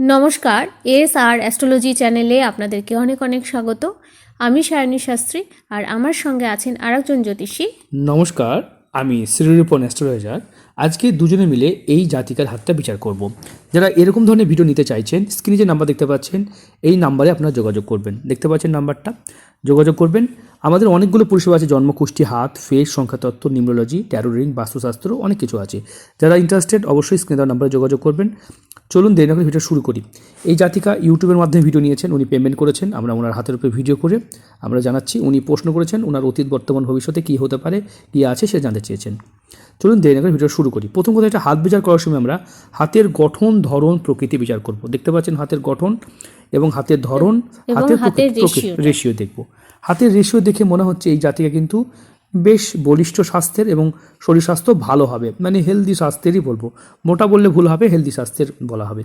নমস্কার এস আর অ্যাস্ট্রোলজি চ্যানেলে আপনাদেরকে অনেক অনেক স্বাগত। আমি সায়নী শাস্ত্রী আর আমার সঙ্গে আছেন আরেকজন জ্যোতিষী। নমস্কার, আমি শ্রীরূপন অ্যাস্ট্রোলজার। আজকে দুজনে মিলে এই জাতিকার হাতটা বিচার করব। যারা এরকম ধরনের ভিডিও নিতে চাইছেন স্ক্রিনে যে নাম্বার দেখতে পাচ্ছেন, এই নাম্বারে আপনারা যোগাযোগ করবেন। দেখতে পাচ্ছেন নাম্বারটা যোগাযোগ করবেন। আমাদের অনেকগুলো পরিষেবা আছে জন্মকুষ্টি হাত ফেস সংখ্যাতত্ত্ব, নিউমোলজি ট্যারোরিং বাস্তুশাস্ত্র, অনেক কিছু আছে। যারা ইন্টারেস্টেড অবশ্যই স্ক্রিনে দেওয়া নাম্বারে যোগাযোগ করবেন। চলুন দেরি না করে ভিডিও শুরু করি। এই জাতিকা ইউটিউবের মাধ্যমে ভিডিও নিয়েছেন, উনি পেমেন্ট করেছেন, আমরা ওনার হাতের উপরে ভিডিও করে আমরা জানাচ্ছি, উনি প্রশ্ন করেছেন ওনার অতীত, বর্তমান, ভবিষ্যতে কী হতে পারে, কী আছে সে জানতে চেয়েছেন। চলুন দেরি না করে ভিডিও শুরু করি। প্রথম কথা এটা হাত বিচার করার সময় আমরা হাতের গঠন ধরন প্রকৃতি বিচার করব। দেখতে পাচ্ছেন হাতের গঠন এবং হাতের ধরন হাতের। রেশিও দেখব। হাতের রেশিও দেখে মনে হচ্ছে এই জাতিকা কিন্তু বেশ বলিষ্ঠ স্বাস্থ্যের এবং শরীর স্বাস্থ্য ভালো হবে। মানে হেলদি স্বাস্থ্যেরই বলব। মোটা বললে ভুল হবে হেলদি স্বাস্থ্যের বলা হবে।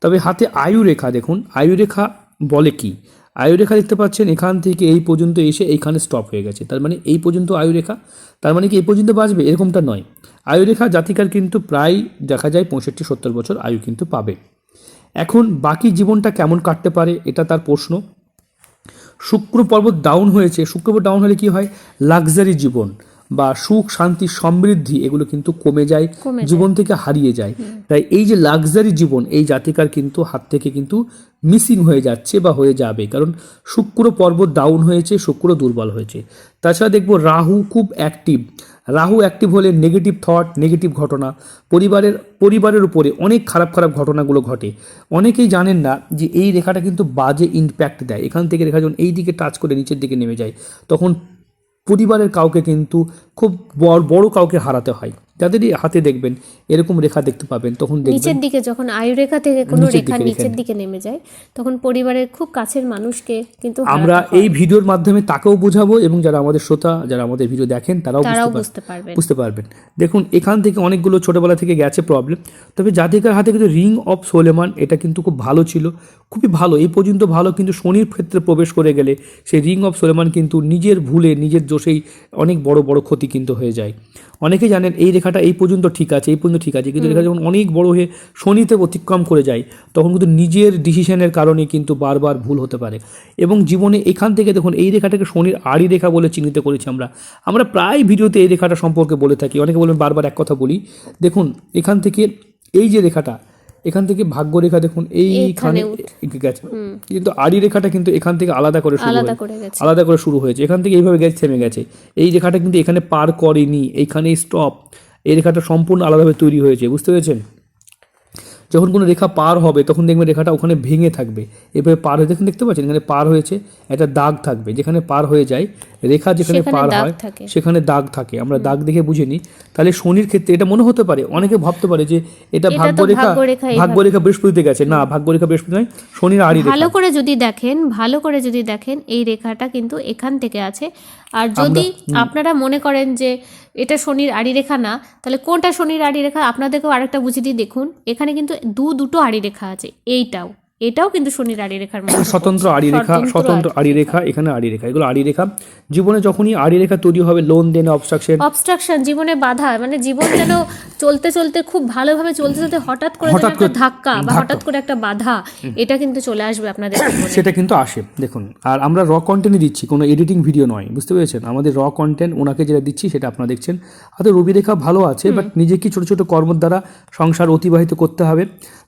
তবে হাতে আয়ু রেখা দেখুন। আয়ু রেখা বলে কি? আয়ু রেখা দেখতে পাচ্ছেন, এখান থেকে এই পর্যন্ত এসে এইখানে স্টপ হয়ে গেছে। তার মানে এই পর্যন্ত আয়ুরেখা, তার মানে কি এই পর্যন্ত বাঁচবে? এরকমটা নয়। আয়ু রেখা জাতিকার কিন্তু প্রায় দেখা যায় পঁয়ষট্টি সত্তর বছর আয়ু কিন্তু পাবে। এখন বাকি জীবনটা কেমন কাটতে পারে, এটা তার প্রশ্ন। শুক্র পর্বত ডাউন হয়েছে। শুক্র পর্বত ডাউন হলে কি হয়? লাক্সারি জীবন। বা সুখ শান্তি সমৃদ্ধি এগুলো কিন্তু কমে যায় জীবন থেকে হারিয়ে যায়। তাই এই যে লাক্সারি জীবন এই জাতিকার কিন্তু হাত থেকে কিন্তু মিসিং হয়ে যাচ্ছে বা হয়ে যাবে। কারণ শুক্র পর্বত ডাউন হয়েছে শুক্র দুর্বল হয়েছে। তাছাড়া দেখব রাহু খুব অ্যাক্টিভ রাহু অ্যাক্টিভ হলে নেগেটিভ থট নেগেটিভ ঘটনা। পরিবারের পরিবারের উপরে অনেক খারাপ খারাপ ঘটনাগুলো ঘটে। অনেকেই জানেন না যে এই রেখাটা কিন্তু বাজে ইম্প্যাক্ট দেয়। এখান থেকে রেখা যখন এই দিকে টাচ করে নিচের দিকে নেমে যায় তখন পরিবারের কাউকে কিন্তু খুব বড় বড় কাউকে হারাতে হয়। যাদেরই হাতে দেখবেন এরকম রেখা দেখতে পাবেন তখন নিচের দিকে যখন আয়ু রেখা থেকে কোনো রেখা নিচের দিকে নেমে যায় তখন পরিবারের খুব কাছের মানুষকে কিন্তু আমরা এই ভিডিওর মাধ্যমে তাকেও বোঝাবো এবং যারা আমাদের শ্রোতা যারা আমাদের ভিডিও দেখেন তারাও বুঝতে পারবেন। বুঝতে পারবেন। দেখুন এখান থেকে অনেকগুলো ছোটবেলা থেকে গেছে প্রবলেম তবে জাতিকার হাতে কিন্তু রিং অফ সোলেমান এটা কিন্তু খুব ভালো ছিল। খুবই ভালো এই পর্যন্ত ভালো কিন্তু শনির ক্ষেত্রে প্রবেশ করে গেলে সেই রিং অফ সোলেমান কিন্তু নিজের ভুলে নিজের দোষেই অনেক বড় বড় ক্ষতি কিন্তু হয়ে যায়। অনেকে জানেন এই রেখাটা এই পর্যন্ত ঠিক আছে এই পর্যন্ত ঠিক আছে কিন্তু রেখা যখন অনেক বড় হয়ে শনিতে অতিক্রম করে যায় তখন কিন্তু নিজের ডিসিশনের কারণে কিন্তু বারবার ভুল হতে পারে। এবং জীবনে এখান থেকে দেখুন এই রেখাটাকে শনির আড়ি রেখা বলে চিহ্নিত করেছি আমরা। আমরা প্রায় ভিডিওতে এই রেখাটা সম্পর্কে বলে থাকি অনেকে বলবেন বারবার এক কথা বলি। দেখুন এখান থেকে এই যে রেখাটা এখান থেকে ভাগ্য রেখা দেখুন এইখানে গেছে। কিন্তু আড়ি রেখাটা কিন্তু এখান থেকে আলাদা করে শুরু আলাদা হয়েছে আলাদা করে শুরু হয়েছে। এখান থেকে এইভাবে গেছে থেমে গেছে। এই রেখাটা কিন্তু এখানে পার করেনি এইখানে স্টপ এই রেখাটা সম্পূর্ণ আলাদাভাবে তৈরি হয়েছে বুঝতে পেরেছেন? যখন কোনো রেখা পার হবে তখন দেখবেন রেখাটা ওখানে ভেঙে থাকবে। এভাবে পার হয়ে দেখুন দেখতে পাচ্ছেন? এখানে পার হয়েছে একটা দাগ থাকবে। যেখানে পার হয়ে যায় রেখা যেখানে পার হয় সেখানে দাগ থাকে। আমরা দাগ দেখে বুঝে নিই। তাহলে শনির ক্ষেত্রে এটা মনে হতে পারে অনেকে ভাবতে পারে যে এটা ভাগ্য রেখা ভাগ্যরেখা। ভাগ্য রেখা বৃহস্পতিতে গেছে। না ভাগ্য রেখা বৃহস্পতি নয় শনির আড়ি ভালো করে যদি দেখেন ভালো করে যদি দেখেন এই রেখাটা কিন্তু এখান থেকে আছে। আর যদি আপনারা মনে করেন যে এটা শনির আড়ি রেখা না, তাহলে কোনটা শনির আড়ি রেখা আপনাদেরকেও আরেকটা বুঝিয়ে দিয়ে দেখুন। এখানে কিন্তু দু দুটো আড়ি রেখা আছে, এইটাও। এটাও কিন্তু শনির আড়ি রেখার মধ্যে স্বতন্ত্র আড়ি রেখা স্বতন্ত্র আড়ি রেখা এখানে আড়ি রেখা এগুলো আড়ি রেখা জীবনে যখনই আড়ি রেখা তৈরি হবে লোন দেন অবস্ট্রাকশন অবস্ট্রাকশন জীবনে বাধা মানে জীবন যেন চলতে চলতে খুব ভালোভাবে চলতে চলতে হঠাৎ করে হঠাৎ একটা করে ধাক্কা বা হঠাৎ করে একটা বাধা এটা কিন্তু চলে আসবে আপনাদের সেটা কিন্তু আসে দেখুন। আর আমরা র কন্টেন্টই দিচ্ছি কোনো এডিটিং ভিডিও নয় বুঝতে পেরেছেন? আমাদের র কন্টেন্ট ওনাকে যেটা দিচ্ছি সেটা আপনারা দেখছেন। হাতে রবি রেখা ভালো আছে বাট নিজেকে ছোট ছোট কর্মর দ্বারা সংসার অতিবাহিত করতে হবে।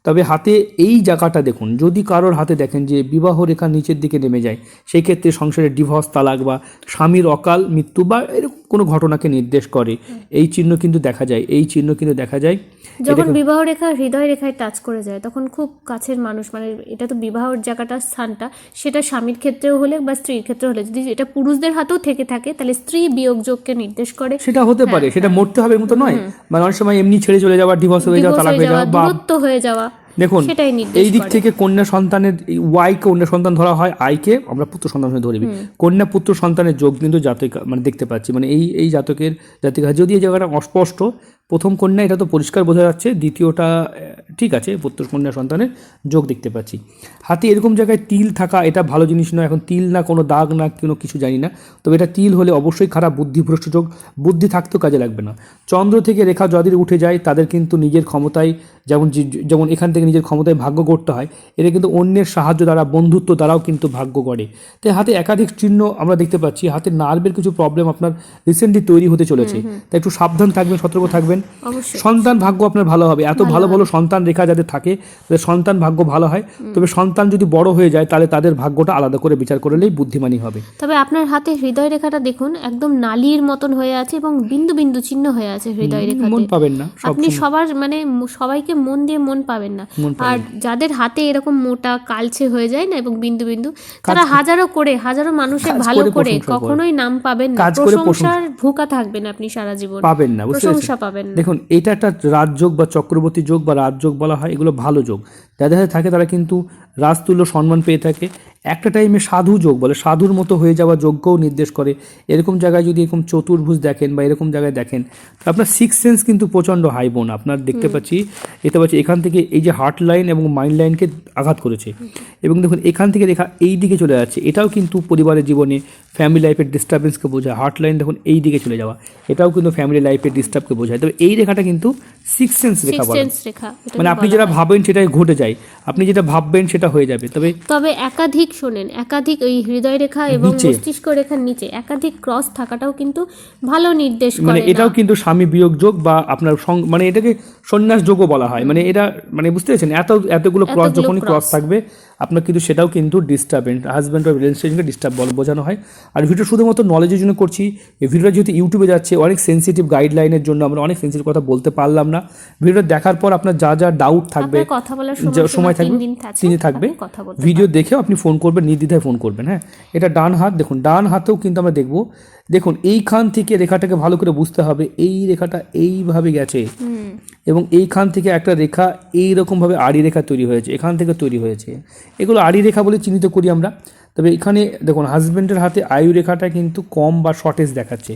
তবে হাতে এই জায়গাটা দেখুন যদি কারোর হাতে দেখেন যে বিবাহ রেখা নিচের দিকে নেমে যায় সেই ক্ষেত্রে সংসারে ডিভোর্স তালাক বা স্বামীর অকাল মৃত্যু বা এরকম কোনো ঘটনাকে নির্দেশ করে। এই চিহ্ন কিন্তু দেখা যায় এই চিহ্ন কিন্তু দেখা যায়। যখন বিবাহ রেখা হৃদয় রেখায় টাচ করে যায় তখন খুব কাছের মানুষ মানে এটা তো বিবাহর জায়গাটা স্থানটা সেটা স্বামীর ক্ষেত্রেও হলে বা স্ত্রীর ক্ষেত্রে হলে যদি এটা পুরুষদের হাতেও থেকে থাকে তাহলে স্ত্রী বিয়োগ যোগকে নির্দেশ করে। সেটা হতে পারে সেটা মরতে হবে এমন তো নয় মানে অনেক সময় এমনি ছেড়ে চলে যাওয়া ডিভোর্স হয়ে যাওয়া তালাক হয়ে হয়ে যাওয়া দূরত্ব হয়ে যাওয়া। দেখুন এই দিক থেকে কন্যা সন্তানের ওয়াই কে কন্যা সন্তান ধরা হয় আই কে আমরা পুত্র সন্তান ধরে ধরবি কন্যা পুত্র সন্তানের যোগ কিন্তু জাতক মানে দেখতে পাচ্ছি মানে এই এই জাতকের জাতিকা যদি এই জায়গাটা অস্পষ্ট প্রথম কন্যা এটা তো পরিষ্কার বোঝা যাচ্ছে দ্বিতীয়টা ঠিক আছে পুত্র কন্যা সন্তানের যোগ দেখতে পাচ্ছি। হাতে এরকম জায়গায় তিল থাকা এটা ভালো জিনিস নয় এখন তিল না কোনো দাগ না কোনো কিছু জানি না। তবে এটা তিল হলে অবশ্যই খারাপ বুদ্ধিভ্রষ্ট যোগ বুদ্ধি থাকতেও কাজে লাগবে না। চন্দ্র থেকে রেখা যাদের উঠে যায় তাদের কিন্তু নিজের ক্ষমতায় যেমন যেমন এখান থেকে নিজের ক্ষমতায় ভাগ্য করতে হয় এটা কিন্তু অন্যের সাহায্য দ্বারা বন্ধুত্ব দ্বারাও কিন্তু ভাগ্য গড়ে তাই হাতে একাধিক চিহ্ন আমরা দেখতে পাচ্ছি হাতে নার্ভের কিছু প্রবলেম আপনার রিসেন্টলি তৈরি হতে চলেছে। তাই একটু সাবধান থাকবেন সতর্ক থাকবেন। অবশ্যই। সন্তান ভাগ্য আপনার ভালো হবে। এত ভালো ভালো সন্তান রেখা যাদের থাকে তাদের সন্তান ভাগ্য ভালো হয়। তবে সন্তান যদি বড় হয়ে যায় তাহলে তাদের ভাগ্যটা আলাদা করে বিচার করলেই বুদ্ধিমানী হবে। তবে আপনার হাতে হৃদয় রেখাটা দেখুন একদম নালির মতন হয়ে আছে এবং বিন্দু বিন্দু চিহ্ন হয়ে আছে হৃদয় রেখাতে। মন পাবেন না আপনি সবার মানে সবাইকে মন দিয়ে মন পাবেন না। আর যাদের হাতে এরকম মোটা কালচে হয়ে যায় না এবং বিন্দু বিন্দু তারা হাজারো করে হাজারো মানুষের ভালো করে। কখনোই নাম পাবেন না। প্রশংসার ভুকা থাকবেন আপনি সারা জীবন। পাবেন না প্রশংসা পাবেন। দেখুন এটা একটা রাজযোগ বা চক্রবর্তী যোগ বা রাজযোগ বলা হয় এগুলো ভালো যোগ। যাদের হাতে থাকে তারা কিন্তু রাজতুল্য সম্মান পেয়ে থাকে। একটা টাইমে সাধু যোগ বলে সাধুর মতো হয়ে যাওয়া যোগ্যও নির্দেশ করে। এরকম জায়গায় যদি এরকম চতুর্ভুজ দেখেন বা এরকম জায়গায় দেখেন তো আপনার সিক্স সেন্স কিন্তু প্রচণ্ড হাই বোন আপনার দেখতে পাচ্ছি দেখতে পাচ্ছি এখান থেকে এই যে হার্ট লাইন এবং মাইন্ড লাইনকে আঘাত করেছে। এবং দেখুন এখান থেকে রেখা এই দিকে চলে যাচ্ছে। এটাও কিন্তু পরিবারের জীবনে ফ্যামিলি লাইফের ডিস্টারবেন্সকে বোঝায়। হার্ট লাইন দেখুন এই দিকে চলে যাওয়া। এটাও কিন্তু ফ্যামিলি লাইফের ডিস্টার্বকে বোঝায়। তবে এই রেখাটা কিন্তু সিক্স সেন্স রেখা মানে আপনি যেটা ভাবেন সেটাই ঘটে যায়। আপনি যেটা ভাববেন সেটা হয়ে যাবে। তবে তবে একাধিক শোনেন একাধিক ওই হৃদয় রেখা এবং মস্তিষ্ক রেখার নিচে একাধিক ক্রস থাকাটাও কিন্তু ভালো নির্দেশ মানে এটাও কিন্তু স্বামী বিয়োগ যোগ বা আপনার মানে এটাকে সন্ন্যাস যোগও বলা হয়। মানে এটা মানে বুঝতে পেরেছেন? এত এতগুলো ক্রস যখনই ক্রস। থাকবে আপনার কিন্তু সেটাও কিন্তু ডিস্টার্বেন্ট হাজব্যান্ড বা রিলেশনকে ডিস্টার্ব বল বোঝানো হয়। আর ভিডিও শুধুমাত্র নলেজের জন্য করছি এই ভিডিওটা যেহেতু ইউটিউবে যাচ্ছে অনেক সেন্সিটিভ গাইডলাইনের জন্য আমরা অনেক সেন্সিটিভ কথা বলতে পারলাম না। ভিডিওটা দেখার পর আপনার যা যা ডাউট থাকবে কথা বলার সময় থাকবে তিন থাকবে। ভিডিও দেখেও আপনি ফোন করবেন নির্দ্বিধায় ফোন করবেন হ্যাঁ? এটা ডান হাত দেখুন ডান হাতেও কিন্তু আমরা দেখব। দেখুন এইখান থেকে রেখাটাকে ভালো করে বুঝতে হবে এই রেখাটা এইভাবে গেছে। এবং এইখান থেকে একটা রেখা এইরকমভাবে আড়ি রেখা তৈরি হয়েছে এখান থেকে তৈরি হয়েছে। এগুলো আড়ি রেখা বলে চিহ্নিত করি আমরা। তবে এখানে দেখুন হাজব্যান্ডের হাতে আয়ু রেখাটা কিন্তু কম বা শর্টেজ দেখাচ্ছে।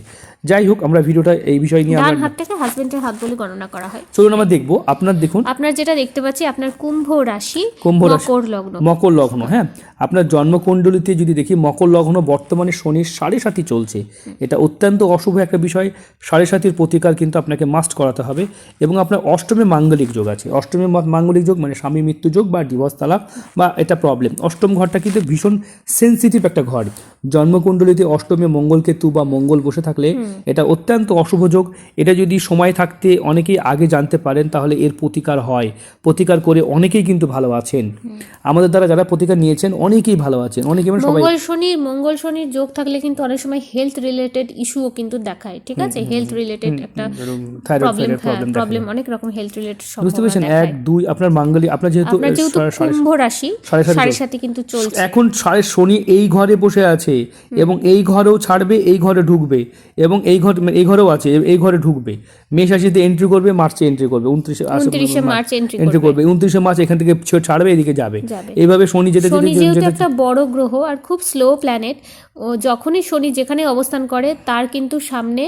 যাই হোক আমরা ভিডিওটা এই বিষয় নিয়ে ডান হাতটাকে হাজবেন্ডের হাত বলে গণনা করা হয়। চলুন আমরা দেখব আপনার দেখুন। আপনার যেটা দেখতে পাচ্ছি আপনার কুম্ভ রাশি কুম্ভ রাশি। মকর লগ্ন। মকর লগ্ন হ্যাঁ। আপনার জন্মকুণ্ডলিতে যদি দেখি মকর লগ্ন বর্তমানে শনির সাড়ে সাথী চলছে। এটা অত্যন্ত অশুভ একটা বিষয়। সাড়ে সাতির প্রতিকার কিন্তু আপনাকে মাস্ট করাতে হবে। এবং আপনার অষ্টমে মাঙ্গলিক যোগ আছে। অষ্টমে মাঙ্গলিক যোগ মানে স্বামী মৃত্যু যোগ বা ডিভোর্স তালাক বা এটা প্রবলেম অষ্টম ঘরটা কিন্তু ভীষণ সেন্সিটিভ একটা ঘর। জন্মকুণ্ডলিতে অষ্টমে মঙ্গল কেতু বা মঙ্গল বসে থাকলে এটা অত্যন্ত অশুভ যোগ। এটা যদি সময় থাকতে অনেকেই আগে জানতে পারেন তাহলে এর প্রতিকার হয়। প্রতিকার করে অনেকেই কিন্তু ভালো আছেন। আমাদের দ্বারা যারা প্রতিকার নিয়েছেন অনেকেই ভালো আছেন। অনেকে সবাই মঙ্গল শনি মঙ্গল শনির যোগ থাকলে কিন্তু অনেক সময় হেলথ রিলেটেড ইস্যুও কিন্তু দেখায় ঠিক আছে? হেলথ রিলেটেড একটা থাইরয়েড প্রবলেম প্রবলেম অনেক রকম হেলথ রিলেটেড বুঝতে পেরেছেন? এক দুই আপনার মাঙ্গলি আপনার যেহেতু কুম্ভ রাশি সাড়ে সাড়ে সাথে কিন্তু চলছে। এখন সাড়ে শনি এই ঘরে বসে আছে এবং এই ঘরেও ছাড়বে এই ঘরে ঢুকবে এবং এই ঘর এই ঘরেও আছে এই ঘরে ঢুকবে। মেষ রাশিতে এন্ট্রি করবে মার্চে এন্ট্রি করবে উনত্রিশে মার্চ এন্ট্রি করবে। উনত্রিশে মার্চ এখান থেকে ছাড়বে এদিকে যাবে। এইভাবে শনি যেতে শনি যেতে যেহেতু একটা বড় গ্রহ আর খুব স্লো প্ল্যানেট ও যখনই শনি যেখানে অবস্থান করে তার কিন্তু সামনে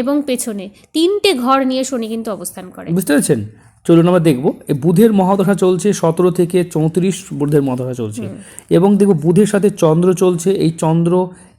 এবং পেছনে তিনটে ঘর নিয়ে শনি কিন্তু অবস্থান করে। বুঝতে পেরেছেন? চলুন আমরা দেখব। এই বুধের মহাদশা চলছে সতেরো থেকে চৌত্রিশ বুধের মহাদশা চলছে। এবং দেখব বুধের সাথে চন্দ্র চলছে। এই চন্দ্র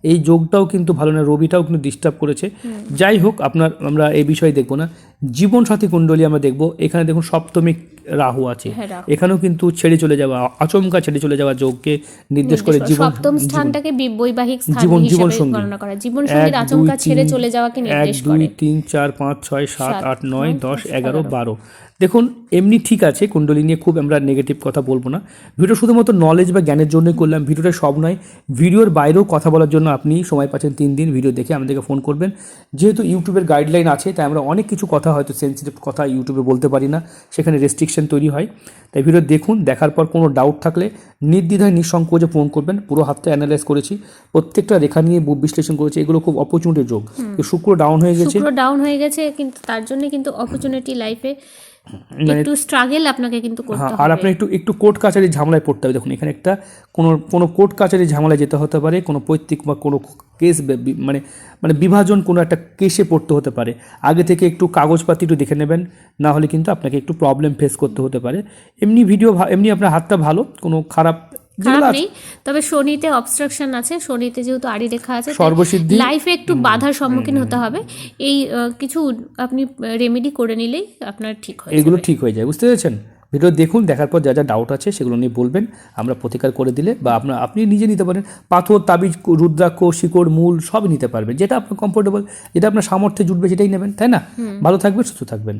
এই যোগটাও কিন্তু ভালো না রবিটাও কিন্তু ডিস্টার্ব করেছে। যাই হোক আপনার আমরা এই বিষয়ে দেখব না। জীবন সাথী কুণ্ডলী আমরা দেখব। এখানে দেখুন সপ্তমিক রাহু আছে। হ্যাঁ, এখানেও কিন্তু ছেড়ে চলে যাওয়া আচমকা ছেড়ে চলে যাওয়া যোগকে নির্দেশ করে জীবন সপ্তম স্থানটাকে বৈবাহিক স্থান জীবন- জীবন সঙ্গী। গণনা করা। জীবন সঙ্গীর আচমকা ছেড়ে চলে যাওয়াকে নির্দেশ দুই করে। তিন চার পাঁচ ছয় সাত সাত, আট নয় নয়, দশ দশ, এগারো এগারো। বারো। দেখুন এমনি ঠিক আছে কুণ্ডলী নিয়ে খুব আমরা নেগেটিভ কথা বলব না। ভিডিও শুধুমাত্র নলেজ বা জ্ঞানের জন্যই করলাম ভিডিওটা সব নয় ভিডিওর বাইরেও কথা বলার জন্য আপনি সময় পাচ্ছেন তিন দিন ভিডিও দেখে আমাদেরকে ফোন করবেন। যেহেতু ইউটিউবের গাইডলাইন আছে তাই আমরা অনেক কিছু কথা হয়তো সেন্সিটিভ কথা ইউটিউবে বলতে পারি না সেখানে রেস্ট্রিকশন তৈরি হয়। তাই ভিডিও দেখুন দেখার পর কোনো ডাউট থাকলে নির্দ্বিধায় নিঃসংকোচে ফোন করবেন। পুরো হাতটা অ্যানালাইজ করেছি। প্রত্যেকটা রেখা নিয়ে বিশ্লেষণ করেছি এগুলো খুব অপরচুনিটির যোগ। শুক্র ডাউন হয়ে গেছে। শুক্র ডাউন হয়ে গেছে কিন্তু তার জন্য কিন্তু অপরচুনিটি লাইফে একটু স্ট্রাগল আপনাকে কিন্তু করতে হ্যাঁ হবে। আর আপনি একটু একটু কোর্ট কাছারি ঝামেলায় পড়তে হবে। দেখুন এখানে একটা কোনো কোনো কোর্ট কাছারি ঝামেলায় যেতে হতে পারে কোনো পৈতৃক বা কোনো কেস মানে মানে বিভাজন কোনো একটা কেসে পড়তে হতে পারে। আগে থেকে একটু কাগজপাতি একটু দেখে নেবেন না হলে কিন্তু আপনাকে একটু প্রবলেম ফেস করতে হতে পারে। এমনি ভিডিও এমনি আপনার হাতটা ভালো কোনো খারাপ খারাপ নেই তবে শনিতে অবস্ট্রাকশন আছে শনিতে যেহেতু আড়ি রেখা আছে সর্বসিদ্ধি লাইফে একটু বাধার সম্মুখীন হতে হবে। এই কিছু আপনি রেমেডি করে নিলেই আপনার ঠিক হয়ে এগুলো ঠিক হয়ে যায় বুঝতে পেরেছেন? ভিডিও দেখুন দেখার পর যা যা ডাউট আছে সেগুলো নিয়ে বলবেন আমরা প্রতিকার করে দিলে বা আপনার আপনি নিজে নিতে পারেন। পাথর তাবিজ রুদ্রাক্ষ শিকড় মূল সবই নিতে পারবেন যেটা আপনার কমফোর্টেবল যেটা আপনার সামর্থ্যে জুটবে সেটাই নেবেন তাই না? ভালো থাকবেন সুস্থ থাকবেন।